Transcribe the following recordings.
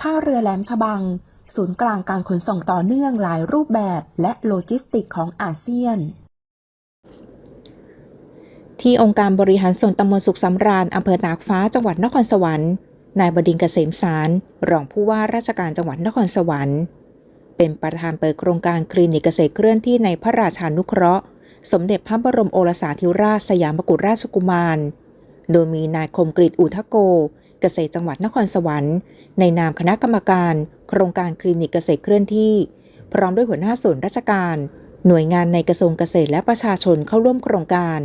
ท่าเรือแหลมฉบัง ศูนย์กลางการขนส่งต่อเนื่องหลายรูปแบบและโลจิสติกของอาเซียน ที่องค์การบริหารส่วนตำบลสุขสำราญอำเภอตากฟ้าจังหวัดนครสวรรค์นายบดินทร์เกษมสารรองผู้ว่าราชการจังหวัดนครสวรรค์เป็นประธานเปิดโครงการคลินิกเกษตรเคลื่อนที่ในพระราชานุเคราะห์ สมเด็จพระบรมโอรสาธิราชสยามกุฎราชกุมาร โดยมีนายคมกริตอุทโก เกษตรจังหวัดนครสวรรค์ ในนามคณะกรรมการ โครงการคลินิกเกษตรเคลื่อนที่ พร้อมด้วยหัวหน้าส่วนราชการ หน่วยงานในกระทรวงเกษตรและประชาชนเข้าร่วมโครงการ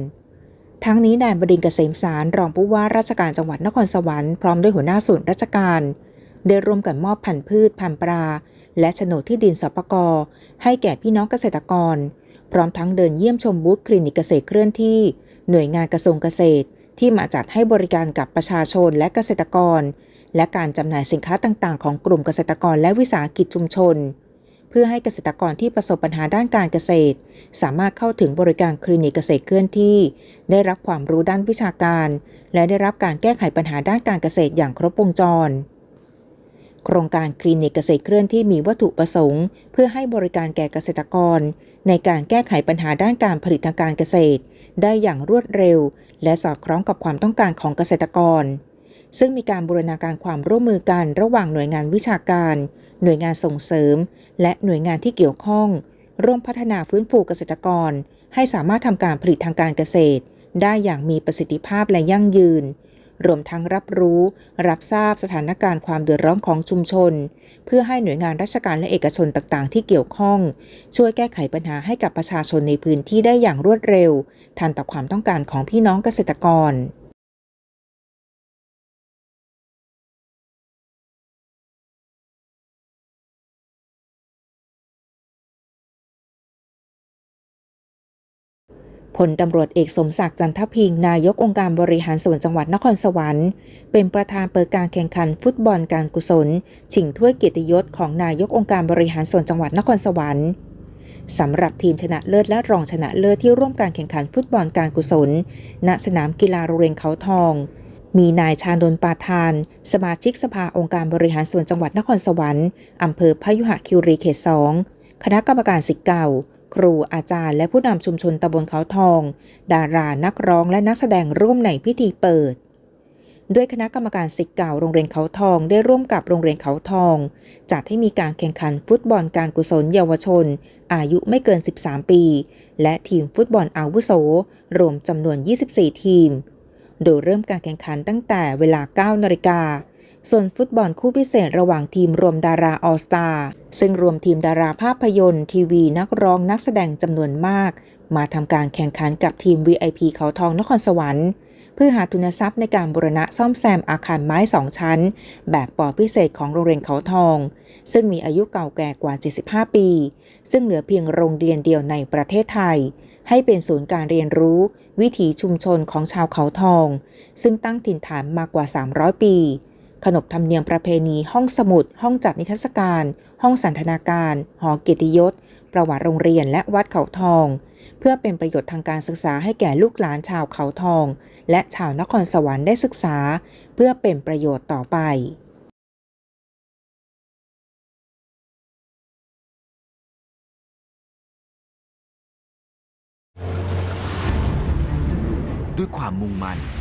ทั้งนี้นายบดินเกษมสารรองผู้ว่าราชการจังหวัดนครสวรรค์พร้อมด้วยหัวหน้าส่วนราชการ ได้ร่วมกันมอบพันธุ์พืชพันธุ์ปลา และโฉนดที่ดินสปกให้แก่พี่น้องเกษตรกร พร้อมทั้งเดินเยี่ยมชมบูธคลินิกเกษตรเคลื่อนที่ หน่วยงานกระทรวงเกษตร ที่มาจัดให้บริการกับประชาชนและเกษตรกร และการจำหน่ายสินค้าต่างๆ ของกลุ่มเกษตรกรและวิสาหกิจชุมชน เพื่อให้เกษตรกรที่ประสบปัญหาด้านการเกษตร สามารถเข้าถึงบริการคลินิกเกษตรเคลื่อนที่ ได้รับความรู้ด้านวิชาการ และได้รับการแก้ไขปัญหาด้านการเกษตรอย่างครบวงจรโครงการคลินิกเกษตรเคลื่อนที่มีวัตถุประสงค์ เพื่อให้บริการแก่เกษตรกร ในการแก้ไขปัญหาด้านการผลิตทางการเกษตร ได้อย่างรวดเร็ว และสอดคล้องกับความต้องการของเกษตรกร ซึ่งมีการบูรณาการความร่วมมือกันระหว่างหน่วยงานวิชาการ หน่วยงานส่งเสริม และหน่วยงานที่เกี่ยวข้อง ร่วมพัฒนาฟื้นฟูเกษตรกร ให้สามารถทำการผลิตทางการเกษตร ได้อย่างมีประสิทธิภาพและยั่งยืน รวมทั้งรับรู้ รับทราบสถานการณ์ความเดือดร้อนของชุมชน เพื่อให้หน่วยงานราชการและเอกชนต่างๆ ที่เกี่ยวข้อง ช่วยแก้ไขปัญหาให้กับประชาชนในพื้นที่ได้อย่างรวดเร็ว ทันต่อความต้องการของพี่น้องเกษตรกร ลตำรวจเอกสมศักดิ์จันทพิงค์นายกองค์การบริหารส่วนจังหวัดนครสวรรค์ เป็นประธานเปิดการแข่งขันฟุตบอลการกุศล ชิงถ้วยเกียรติยศของนายกองค์การบริหารส่วนจังหวัดนครสวรรค์สำหรับทีมชนะเลิศและรองชนะเลิศที่ร่วมการแข่งขันฟุตบอลการกุศล ณ สนามกีฬาโรงเรียนเขาทอง มีนายชาดนปาทาน สมาชิกสภาองค์การบริหารส่วนจังหวัดนครสวรรค์อำเภอพยุหคิรีเขตสองคณะกรรมการสิทธิ์เก่า ครูอาจารย์และผู้นำชุมชนตำบลเขาทอง ดารานักร้องและนักแสดงร่วมในพิธีเปิด ด้วยคณะกรรมการสิทธิ์เก่าโรงเรียนเขาทองได้ร่วมกับโรงเรียนเขาทอง จัดให้มีการแข่งขันฟุตบอลการกุศลเยาวชน อายุไม่เกิน 13 ปี และทีมฟุตบอลอาวุโส รวมจำนวน 24 ทีม โดยเริ่มการแข่งขันตั้งแต่เวลา 9 นาฬิกา ส่วนฟุตบอลคู่พิเศษระหว่างทีมรวมดาราออสตาซึ่งรวมทีมดาราภาพยนตร์ ทีวีนักร้องนักแสดงจำนวนมาก มาทำการแข่งขันกับทีม VIP เขาทองนครสวรรค์ เพื่อหาทุนทรัพย์ในการบูรณะซ่อมแซมอาคารไม้สองชั้น แบบปอพิเศษของโรงเรียนเขาทอง ซึ่งมีอายุเก่าแก่กว่า 75 ปี ซึ่งเหลือเพียงโรงเรียนเดียวในประเทศไทย ให้เป็นศูนย์การเรียนรู้วิถีชุมชนของชาวเขาทอง ซึ่งตั้งถิ่นฐานมากกว่า 300 ปี ขนบธรรมเนียมประเพณีห้องสมุด ห้องจัดนิทรรศการ ห้องสันทนาการ หอเกียรติยศ ประวัติโรงเรียนและวัดเขาทอง เพื่อเป็นประโยชน์ทางการศึกษาให้แก่ลูกหลานชาวเขาทอง และชาวนครสวรรค์ได้ศึกษา เพื่อเป็นประโยชน์ต่อไปด้วยความมุ่งมั่น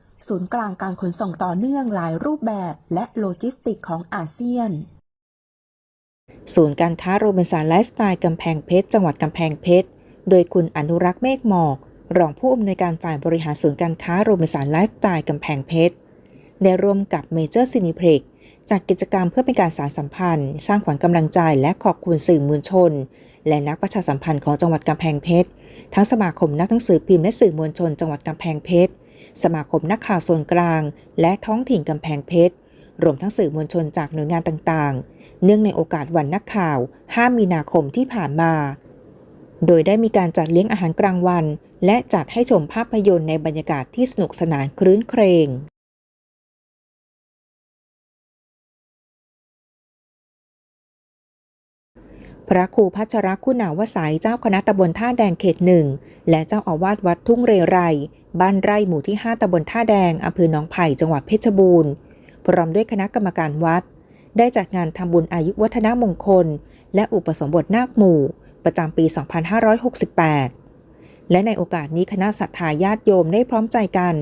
ศูนย์กลางการขนส่งต่อเนื่องหลายรูปแบบและโลจิสติกของอาเซียน ศูนย์การค้าโรบินสันไลฟ์สไตล์กำแพงเพชร จังหวัดกำแพงเพชร โดยคุณอนุรักษ์เมฆหมอก รองผู้อำนวยการฝ่ายบริหารศูนย์การค้าโรบินสันไลฟ์สไตล์กำแพงเพชร ได้ร่วมกับเมเจอร์ซินิเพล็กจัดกิจกรรมเพื่อเป็นการสานสัมพันธ์ สร้างขวัญกำลังใจและขอบคุณสื่อมวลชน และนักประชาสัมพันธ์ของจังหวัดกำแพงเพชร ทั้งสมาคมนักหนังสือพิมพ์และสื่อมวลชนจังหวัดกำแพงเพชร สมาคมนักข่าวส่วนกลาง และท้องถิ่นกำแพงเพชร รวมทั้งสื่อมวลชนจากหน่วยงานต่างๆ เนื่องในโอกาสวันนักข่าว 5 มีนาคมที่ผ่านมา โดยได้มีการจัดเลี้ยงอาหารกลางวัน และจัดให้ชมภาพยนตร์ในบรรยากาศที่สนุกสนานครื้นเครง พระครูพัชรคุณาวสัยเจ้าคณะตำบลท่าแดงเขตหนึ่ง และเจ้าอาวาสวัดทุ่งเรไร บ้านไร่หมู่ที่ 5ตำบลท่าแดงอำเภอหนองไผ่จังหวัดเพชรบูรณ์ พร้อมด้วยคณะกรรมการวัด ได้จัดงานทำบุญอายุวัฒนมงคล และอุปสมบทนาคหมู่ ประจำปี 2568 และในโอกาสนี้คณะศรัทธาญาติโยมได้พร้อมใจกัน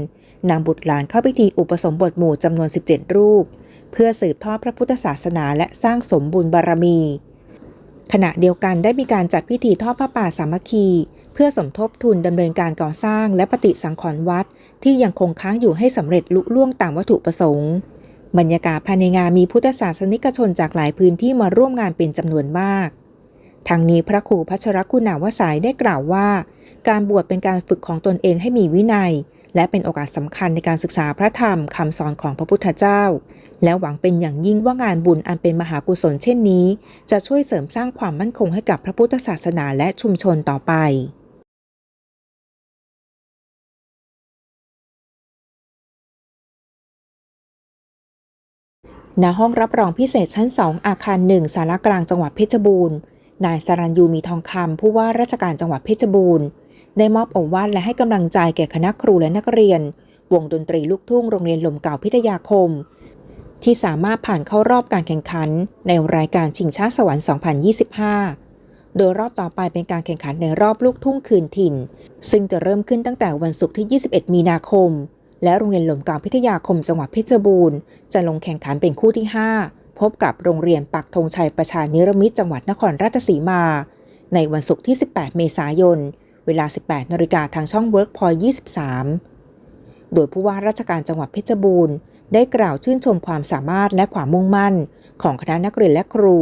นำบุตรหลานเข้าพิธีอุปสมบทหมู่จำนวน 17 รูป เพื่อสืบทอดพระพุทธศาสนาและสร้างสมบุญบารมี ขณะเดียวกันได้มีการจัดพิธีทอดพระป่าสามัคคี เพื่อสมทบทุนดำเนินการก่อสร้างและปฏิสังขรณ์วัด ที่ยังคงค้างอยู่ให้สำเร็จลุล่วงตามวัตถุประสงค์ บรรยากาศภายในงานมีพุทธศาสนิกชนจากหลายพื้นที่มาร่วมงานเป็นจำนวนมาก ทางนี้พระครูพัชรคุณาวสายได้กล่าวว่า การบวชเป็นการฝึกของตนเองให้มีวินัย และเป็นโอกาสสำคัญในการศึกษาพระธรรมคำสอนของพระพุทธเจ้า และหวังเป็นอย่างยิ่งว่างานบุญอันเป็นมหากุศลเช่นนี้ จะช่วยเสริมสร้างความมั่นคงให้กับพระพุทธศาสนาและชุมชนต่อไปณห้องรับรองพิเศษชั้น 2 อาคาร 1 สารกลางจังหวัดเพชรบูรณ์ นายสรัญยูมีทองคำผู้ว่าราชการจังหวัดเพชรบูรณ์ ได้มอบโอวาทและให้กำลังใจแก่คณะครูและนักเรียน วงดนตรีลูกทุ่งโรงเรียนหล่มเก่าพิทยาคม ที่สามารถผ่านเข้ารอบการแข่งขัน ในรายการชิงช้าสวรรค์ 2025 โดยรอบต่อไปเป็นการแข่งขันในรอบลูกทุ่งคืนถิ่น ซึ่งจะเริ่มขึ้นตั้งแต่วันศุกร์ที่ 21 มีนาคม และโรงเรียนหล่มเก่าพิทยาคมจังหวัดเพชรบูรณ์จะลงแข่งขันเป็นคู่ที่ 5 พบกับโรงเรียนปักธงชัยประชานิรมิตรจังหวัดนครราชสีมา ในวันศุกร์ที่ 18 เมษายน เวลา 18นาฬิกาทางช่อง Workpoint 23 โดยผู้ว่าราชการจังหวัดเพชรบูรณ์ ได้กล่าวชื่นชมความสามารถและความมุ่งมั่น ของคณะนักเรียนและครู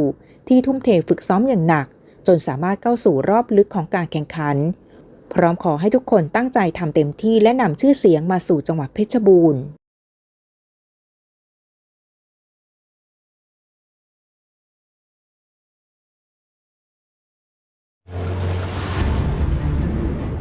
ที่ทุ่มเทฝึกซ้อมอย่างหนัก จนสามารถเข้าสู่รอบลึกของการแข่งขัน พร้อมขอให้ทุกคนตั้งใจทำเต็มที่และนำชื่อเสียงมาสู่จังหวัดเพชรบูรณ์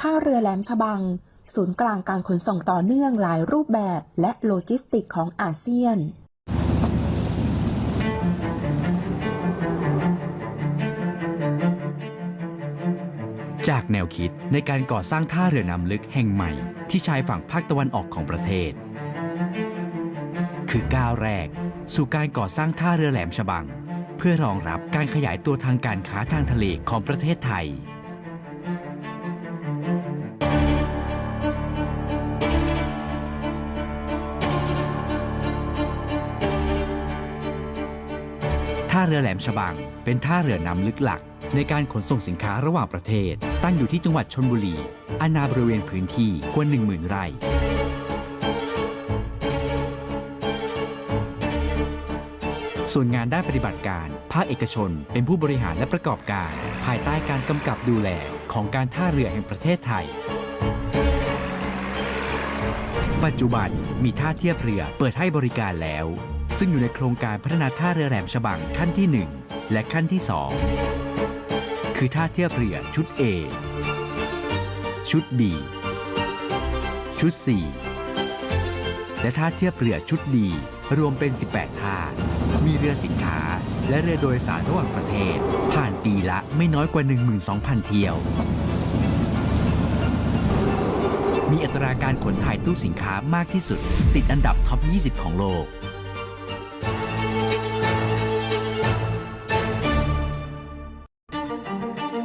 ท่าเรือแหลมฉบัง ศูนย์กลางการขนส่งต่อเนื่องหลายรูปแบบและโลจิสติกของอาเซียนจากแนวคิดในการก่อสร้างท่าเรือน้ำลึกแห่งใหม่ ที่ชายฝั่งภาคตะวันออกของประเทศ คือก้าวแรก สู่การก่อสร้างท่าเรือแหลมฉบัง เพื่อรองรับการขยายตัวทางการค้าทางทะเลของประเทศไทยาเรือแหลมฉบัง เป็นท่าเรือน้ำลึกหลัก ในการขนส่งสินค้าระหว่างประเทศ ตั้งอยู่ที่จังหวัดชนบุรี อาณาบริเวณพื้นที่กว่า10,000 ไร่ ส่วนงานด้านปฏิบัติการ ภาคเอกชน เป็นผู้บริหารและประกอบการ ภายใต้การกำกับดูแลของการท่าเรือแห่งประเทศไทยปัจจุบันมีท่าเทียบเรือเปิดให้บริการแล้ว ซึ่งอยู่ในโครงการพัฒนาท่าเรือแหลมฉบังขั้นที่ 1 และขั้นที่ 2 คือท่าเทียบเรือชุด A ชุด B ชุด C และท่าเทียบเรือชุด D รวมเป็น 18 ท่า มีเรือสินค้า และเรือโดยสารระหว่างประเทศ ผ่านปีละไม่น้อยกว่า 12,000 เที่ยว มีอัตราการขนถ่ายตู้สินค้ามากที่สุด ติดอันดับท็อป 20 ของโลก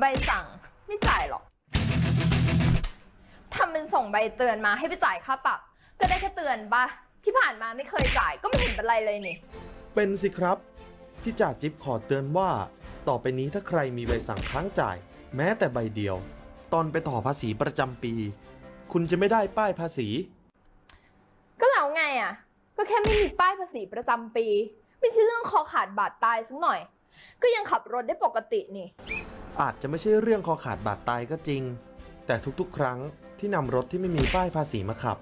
ใบสั่งไม่จ่ายหรอกทำเป็นส่งใบเตือนมาให้ไปจ่ายค่าปรับ ก็ได้แค่เตือนปะที่ผ่านมาไม่เคยจ่ายก็ไม่เห็นเป็นไรเลยนี่ เป็นสิครับ พี่จ่าจิ๊บขอเตือนว่า ต่อไปนี้ถ้าใครมีใบสั่งค้างจ่าย แม้แต่ใบเดียว ตอนไปต่อภาษีประจำปี คุณจะไม่ได้ป้ายภาษี ก็แล้วไงอะ ก็แค่ไม่มีป้ายภาษีประจำปี ไม่ใช่เรื่องคอขาดบาดตายสักหน่อย ก็ยังขับรถได้ปกตินี่ อาจจะไม่ใช่เรื่องคอขาดบาดตายก็จริง แต่ทุกๆ ครั้งที่นำรถที่ไม่มีป้ายภาษีมาขับ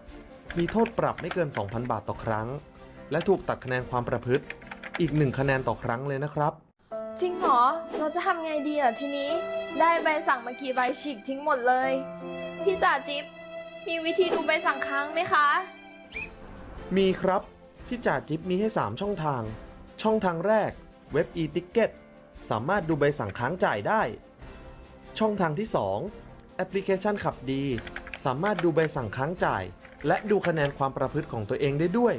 มีโทษปรับไม่เกิน 2,000 บาทต่อครั้ง และถูกตัดคะแนนความประพฤติ อีกหนึ่งคะแนนต่อครั้งเลยนะครับ จริงเหรอ เราจะทำไงดีอะทีนี้ ได้ใบสั่งมากี่ใบฉีกทิ้งหมดเลย พี่จ่าจิ๊บมีวิธีดูใบสั่งค้างไหมคะ มีครับพี่จ่าจิ๊บมีให้ 3 ช่องทาง ช่องทางแรกเว็บ e-ticket สามารถดูใบสั่งค้างจ่ายได้ ช่องทางที่ 2 แอปพลิเคชันขับดี สามารถดูใบสั่งค้างจ่าย และดูคะแนนความประพฤติของตัวเองได้ด้วย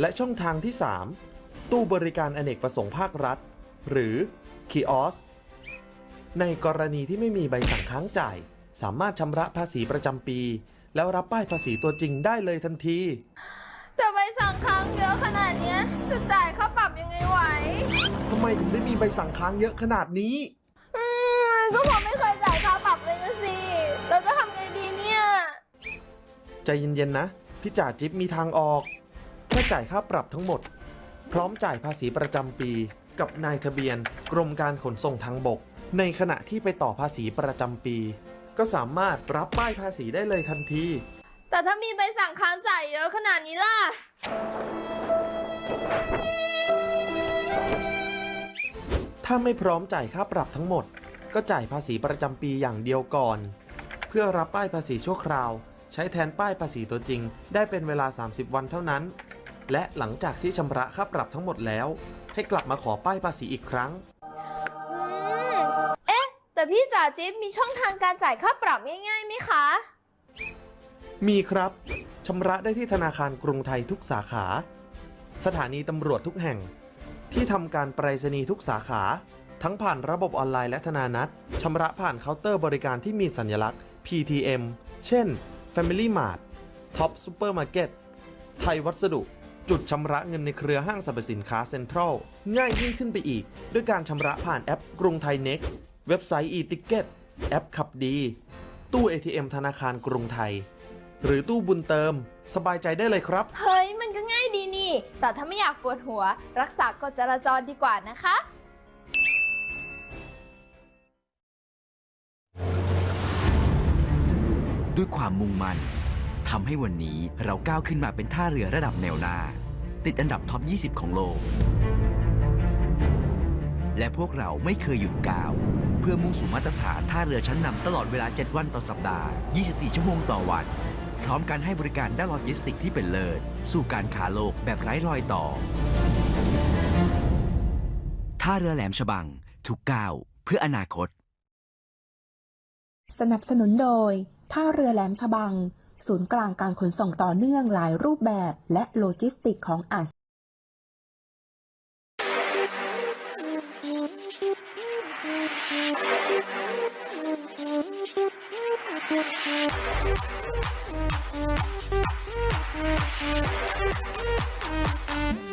และช่องทางที่ 3 ตู้บริการอเนกประสงค์ภาครัฐ หรือคีออสในกรณีที่ไม่มีใบสั่งค้างจ่าย สามารถชำระภาษีประจำปี แล้วรับป้ายภาษีตัวจริงได้เลยทันที แต่ใบสั่งค้างเยอะขนาดเนี้ยจะจ่ายค่าปรับยังไงไหว ทำไมถึงได้มีใบสั่งค้างเยอะขนาดนี้ อืมก็ผมไม่เคยจ่ายค่าปรับเลยนะสิเราจะทำไงดีเนี่ย ใจเย็นๆนะ พี่จ่าจิ๊บมีทางออกแค่จ่ายค่าปรับทั้งหมด พร้อมจ่ายภาษีประจำปี กับนายทะเบียน กรมการขนส่งทางบก ในขณะที่ไปต่อภาษีประจำปี ก็สามารถรับป้ายภาษีได้เลยทันที แต่ถ้ามีใบสั่งค้างจ่ายเยอะขนาดนี้ล่ะ ถ้าไม่พร้อมจ่ายค่าปรับทั้งหมด ก็จ่ายภาษีประจำปีอย่างเดียวก่อน เพื่อรับป้ายภาษีชั่วคราว ใช้แทนป้ายภาษีตัวจริง ได้เป็นเวลา 30 วันเท่านั้น และหลังจากที่ชำระค่าปรับทั้งหมดแล้ว ให้กลับมาขอป้ายภาษีอีกครั้งอืมเอ๊ะ แต่พี่จ่าจิ๊บมีช่องทางการจ่ายค่าปรับง่ายๆไหมคะ มีครับชำระได้ที่ธนาคารกรุงไทยทุกสาขา สถานีตำรวจทุกแห่ง ที่ทำการไปรษณีย์ทุกสาขา ทั้งผ่านระบบออนไลน์และธนานัตชำระผ่านเคาน์เตอร์บริการที่มีสัญลักษณ์ PTM เช่น Family Mart Top Supermarket ไทยวัสดุ จุดชำระเงินในเครือห้างสรรพสินค้าเซ็นทรัลง่ายยิ่งขึ้นไปอีก ด้วยการชำระผ่านแอปกรุงไทย Next เว็บไซต์ e-ticket แอปขับดี ตู้ ATM ธนาคารกรุงไทย หรือตู้บุญเติม สบายใจได้เลยครับ เฮ้ย มันก็ง่ายดีนี่ แต่ถ้าไม่อยากปวดหัว รักษากฎจราจรดีกว่านะคะ ด้วยความมุ่งมั่นทำให้วันนี้เราก้าวขึ้นมาเป็นท่าเรือระดับแนวหน้า ติดอันดับท็อป 20 ของโลก และพวกเราไม่เคยหยุดก้าว เพื่อมุ่งสู่มาตรฐานท่าเรือชั้นนำตลอดเวลา 7 วันต่อสัปดาห์ 24 ชั่วโมงต่อวันพ ร้อมการให้บริการด้านโลจิสติกที่เป็นเลิศ สู่การค้าโลกแบบไร้รอยต่อ ท่าเรือแหลมฉบัง ทุกก้าวเพื่ออนาคต สนับสนุนโดย ท่าเรือแหลมฉบัง ศูนย์กลางการขนส่งต่อเนื่องหลายรูปแบบและโลจิสติกของอาเซียน Thank you.